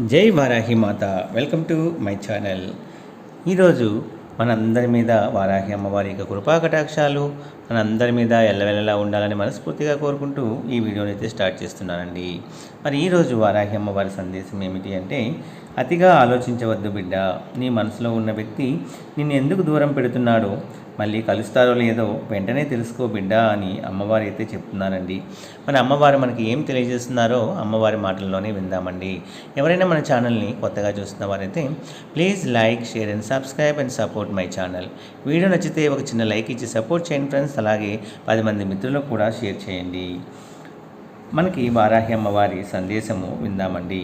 జై వారాహి మాత. Welcome to my channel. ఈరోజు మనందరి మీద వారాహి అమ్మవారి యొక్క కృపా కటాక్షాలు మన అందరి మీద ఎల్లవెల్లలా ఉండాలని మనస్ఫూర్తిగా కోరుకుంటూ ఈ వీడియోని అయితే స్టార్ట్ చేస్తున్నానండి. మరి ఈరోజు వారాహి అమ్మవారి సందేశం ఏమిటి అంటే అతిగా ఆలోచించవద్దు బిడ్డ నీ మనసులో ఉన్న వ్యక్తి నిన్ను ఎందుకు దూరం పెడుతున్నాడో మళ్ళీ కలుస్తారో లేదో వెంటనే తెలుసుకో బిడ్డ అని అమ్మవారు అయితే చెప్తున్నారండి. మన అమ్మవారు మనకి ఏం తెలియజేస్తున్నారో అమ్మవారి మాటల్లోనే విందామండి. ఎవరైనా మన ఛానల్ని కొత్తగా చూస్తున్న వారైతే please like share and subscribe and support my channel. Video నచ్చితే ఒక చిన్న లైక్ ఇచ్చి సపోర్ట్ చేయండి ఫ్రెండ్స్. అలాగే పది మంది మిత్రులకు కూడా షేర్ చేయండి. మనకి వారాహి అమ్మవారి సందేశము విందామండి.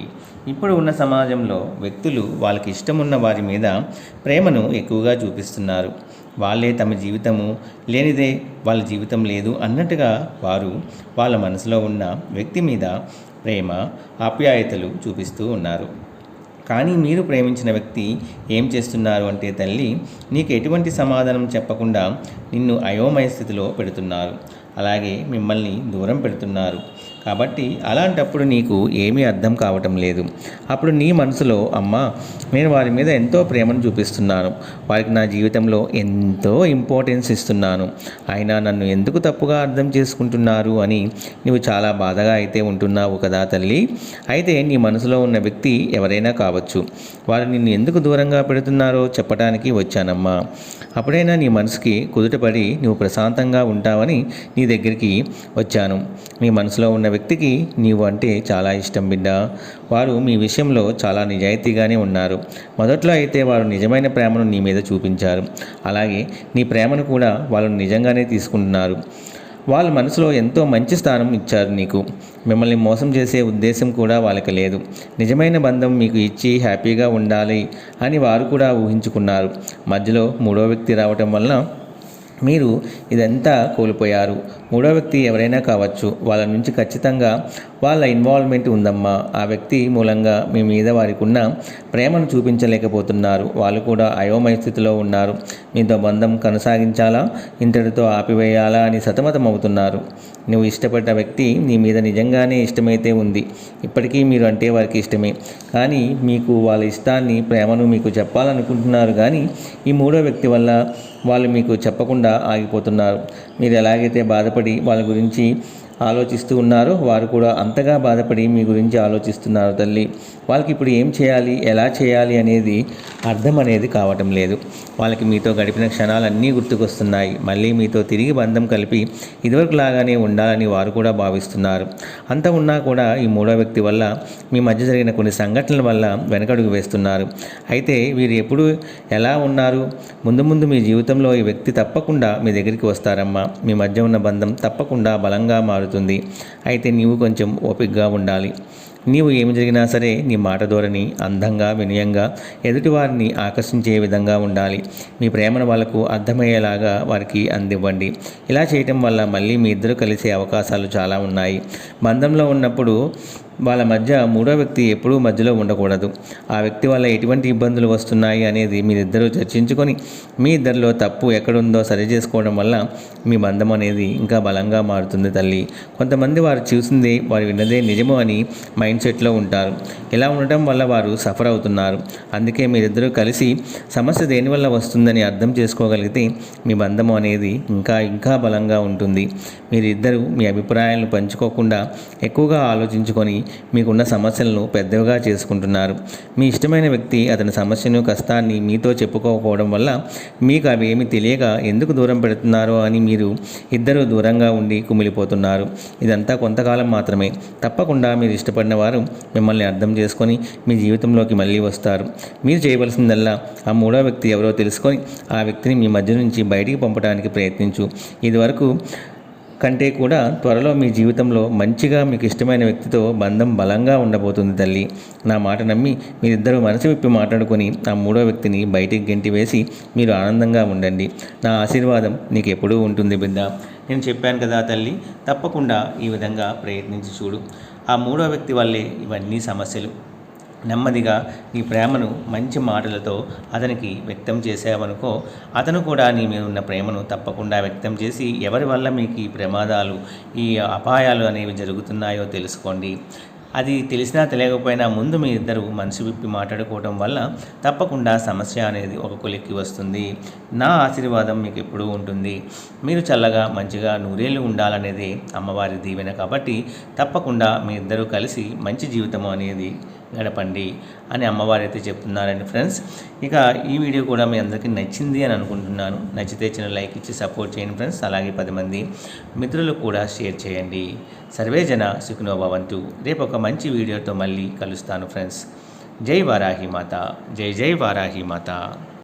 ఇప్పుడు ఉన్న సమాజంలో వ్యక్తులు వాళ్ళకి ఇష్టమున్న వారి మీద ప్రేమను ఎక్కువగా చూపిస్తున్నారు. వాళ్ళే తమ జీవితము లేనిదే వాళ్ళ జీవితం లేదు అన్నట్టుగా వారు వాళ్ళ మనసులో ఉన్న వ్యక్తి మీద ప్రేమ ఆప్యాయతలు చూపిస్తూ ఉన్నారు. కానీ మీరు ప్రేమించిన వ్యక్తి ఏం చేస్తున్నారు అంటే తల్లి నీకు ఎటువంటి సమాధానం చెప్పకుండా నిన్ను అయోమయ స్థితిలో పెడుతున్నారు. అలాగే మిమ్మల్ని దూరం పెడుతున్నారు. కాబట్టి అలాంటప్పుడు నీకు ఏమీ అర్థం కావటం లేదు. అప్పుడు నీ మనసులో అమ్మ నేను వారి మీద ఎంతో ప్రేమను చూపిస్తున్నాను. వారికి నా జీవితంలో ఎంతో ఇంపార్టెన్స్ ఇస్తున్నాను. అయినా నన్ను ఎందుకు తప్పుగా అర్థం చేసుకుంటున్నారు అని నువ్వు చాలా బాధగా అయితే ఉంటున్నావు కదా తల్లి. అయితే నీ మనసులో ఉన్న వ్యక్తి ఎవరైనా కావచ్చు. వారు నిన్ను ఎందుకు దూరంగా పెడుతున్నారో చెప్పడానికి వచ్చానమ్మా. అప్పుడైనా నీ మనసుకి కుదుటపడి నువ్వు ప్రశాంతంగా ఉంటావని నీ దగ్గరికి వచ్చాను. నీ మనసులో ఉన్న వ్యక్తికి నీవు అంటే చాలా ఇష్టం బిడ్డ. వారు మీ విషయంలో చాలా నిజాయితీగానే ఉన్నారు. మొదట్లో అయితే వారు నిజమైన ప్రేమను నీ మీద చూపించారు. అలాగే నీ ప్రేమను కూడా వాళ్ళు నిజంగానే తీసుకుంటున్నారు. వాళ్ళ మనసులో ఎంతో మంచి స్థానం ఇచ్చారు నీకు. మిమ్మల్ని మోసం చేసే ఉద్దేశం కూడా వాళ్ళకి లేదు. నిజమైన బంధం మీకు ఇచ్చి హ్యాపీగా ఉండాలి అని వారు కూడా ఊహించుకున్నారు. మధ్యలో మూడో వ్యక్తి రావటం వలన మీరు ఇదంతా కోల్పోయారు. మూడో వ్యక్తి ఎవరైనా కావచ్చు వాళ్ళ నుంచి ఖచ్చితంగా వాళ్ళ ఇన్వాల్వ్మెంట్ ఉందమ్మా. ఆ వ్యక్తి మూలంగా మీ మీద వారికి ఉన్న ప్రేమను చూపించలేకపోతున్నారు. వాళ్ళు కూడా అయోమయ స్థితిలో ఉన్నారు. మీతో బంధం కొనసాగించాలా? ఇంతటితో ఆపివేయాలా అని సతమతం అవుతున్నారు నువ్వు ఇష్టపడ్డ వ్యక్తి నీ మీద నిజంగానే ఇష్టమైతే ఉంది. ఇప్పటికీ మీరు అంటే వారికి ఇష్టమే. కానీ మీకు వాళ్ళ ఇష్టాన్ని ప్రేమను మీకు చెప్పాలనుకుంటున్నారు కానీ ఈ మూడో వ్యక్తి వల్ల వాళ్ళు మీకు చెప్పకుండా ఆగిపోతున్నారు. మీరు ఎలాగైతే బాధపడి వాళ్ళ గురించి ఆలోచిస్తూ ఉన్నారో. వారు కూడా అంతగా బాధపడి మీ గురించి ఆలోచిస్తున్నారు తల్లి. వాళ్ళకి ఇప్పుడు ఏం చేయాలి? ఎలా చేయాలి? అనేది అర్థం అనేది కావటం లేదు. వాళ్ళకి మీతో గడిపిన క్షణాలన్నీ గుర్తుకొస్తున్నాయి. మళ్ళీ మీతో తిరిగి బంధం కలిపి ఇదివరకు లాగానే ఉండాలని వారు కూడా భావిస్తున్నారు. అంత ఉన్నా కూడా ఈ మూడో వ్యక్తి వల్ల మీ మధ్య జరిగిన కొన్ని సంఘటనల వల్ల వెనకడుగు వేస్తున్నారు. అయితే వీరు ఎప్పుడు ఎలా ఉన్నారు? ముందు ముందు మీ జీవితంలో ఈ వ్యక్తి తప్పకుండా మీ దగ్గరికి వస్తారమ్మా. మీ మధ్య ఉన్న బంధం తప్పకుండా బలంగా మారుతుంది అయితే నీవు కొంచెం ఓపికగా ఉండాలి. నీవు ఏమి జరిగినా సరే నీ మాట ధోరణి అందంగా వినయంగా ఎదుటివారిని ఆకర్షించే విధంగా ఉండాలి. మీ ప్రేమను వాళ్ళకు అర్థమయ్యేలాగా వారికి అందివ్వండి. ఇలా చేయటం వల్ల మళ్ళీ మీ ఇద్దరు కలిసే అవకాశాలు చాలా ఉన్నాయి. బంధంలో ఉన్నప్పుడు వాళ్ళ మధ్య మూడో వ్యక్తి ఎప్పుడూ మధ్యలో ఉండకూడదు. ఆ వ్యక్తి వల్ల ఎటువంటి ఇబ్బందులు వస్తున్నాయి అనేది మీరిద్దరూ చర్చించుకొని మీ ఇద్దరిలో తప్పు ఎక్కడుందో సరి చేసుకోవడం వల్ల మీ బంధం అనేది ఇంకా బలంగా మారుతుంది తల్లి. కొంతమంది వారు చూసిందే వారు విన్నదే నిజము అని మైండ్ సెట్లో ఉంటారు. ఇలా ఉండటం వల్ల వారు సఫర్ అవుతున్నారు. అందుకే మీరిద్దరూ కలిసి సమస్య దేనివల్ల వస్తుందని అర్థం చేసుకోగలిగితే మీ బంధం అనేది ఇంకా ఇంకా బలంగా ఉంటుంది. మీరిద్దరూ మీ అభిప్రాయాలను పంచుకోకుండా ఎక్కువగా ఆలోచించుకొని మీకున్న సమస్యలను పెద్దవిగా చేసుకుంటున్నారు. మీ ఇష్టమైన వ్యక్తి అతని సమస్యను కష్టాన్ని మీతో చెప్పుకోకపోవడం వల్ల మీకు అవి ఏమి తెలియక ఎందుకు దూరం పెడుతున్నారో అని మీరు ఇద్దరు దూరంగా ఉండి కుమిలిపోతున్నారు. ఇదంతా కొంతకాలం మాత్రమే. తప్పకుండా మీరు ఇష్టపడిన వారు మిమ్మల్ని అర్థం చేసుకొని మీ జీవితంలోకి మళ్ళీ వస్తారు. మీరు చేయవలసిందల్లా ఆ మూడో వ్యక్తి ఎవరో తెలుసుకొని ఆ వ్యక్తిని మీ మధ్య నుంచి బయటికి పంపడానికి ప్రయత్నించు. ఇదివరకు కంటే కూడా త్వరలో మీ జీవితంలో మంచిగా మీకు ఇష్టమైన వ్యక్తితో బంధం బలంగా ఉండబోతుంది తల్లి. నా మాట నమ్మి మీరిద్దరూ మనసు విప్పి మాట్లాడుకొని ఆ మూడో వ్యక్తిని బయటికి గెంటి వేసి మీరు ఆనందంగా ఉండండి. నా ఆశీర్వాదం నీకు ఎప్పుడూ ఉంటుంది బిడ్డ. నేను చెప్పాను కదా తల్లి తప్పకుండా ఈ విధంగా ప్రయత్నించి చూడు. ఆ మూడో వ్యక్తి వల్లే ఇవన్నీ సమస్యలు. నెమ్మదిగా నీ ప్రేమను మంచి మాటలతో అతనికి వ్యక్తం చేసావనుకో అతను కూడా నీ మీద ఉన్న ప్రేమను తప్పకుండా వ్యక్తం చేసి ఎవరి వల్ల మీకు ఈ ప్రమాదాలు ఈ అపాయాలు అనేవి జరుగుతున్నాయో తెలుసుకోండి. అది తెలిసినా తెలియకపోయినా ముందు మీ ఇద్దరు మనసు విప్పి మాట్లాడుకోవడం వల్ల తప్పకుండా సమస్య అనేది ఒక కొలిక్కి వస్తుంది. నా ఆశీర్వాదం మీకు ఎప్పుడూ ఉంటుంది. మీరు చల్లగా మంచిగా నూరేళ్ళు ఉండాలనేది అమ్మవారి దీవెన కాబట్టి తప్పకుండా మీ ఇద్దరు కలిసి మంచి జీవితం అనేది గడపండి అని అమ్మవారు అయితే చెప్తున్నారండి ఫ్రెండ్స్. ఇక ఈ వీడియో కూడా మీ అందరికీ నచ్చింది అని అనుకుంటున్నాను. నచ్చితే చిన్న లైక్ ఇచ్చి సపోర్ట్ చేయండి ఫ్రెండ్స్. అలాగే పది మంది మిత్రులకు కూడా షేర్ చేయండి. సర్వే జన సుఖినోభవంతు రేపు ఒక మంచి వీడియోతో మళ్ళీ కలుస్తాను ఫ్రెండ్స్. జై వారాహి మాత. జై జై వారాహి మాత.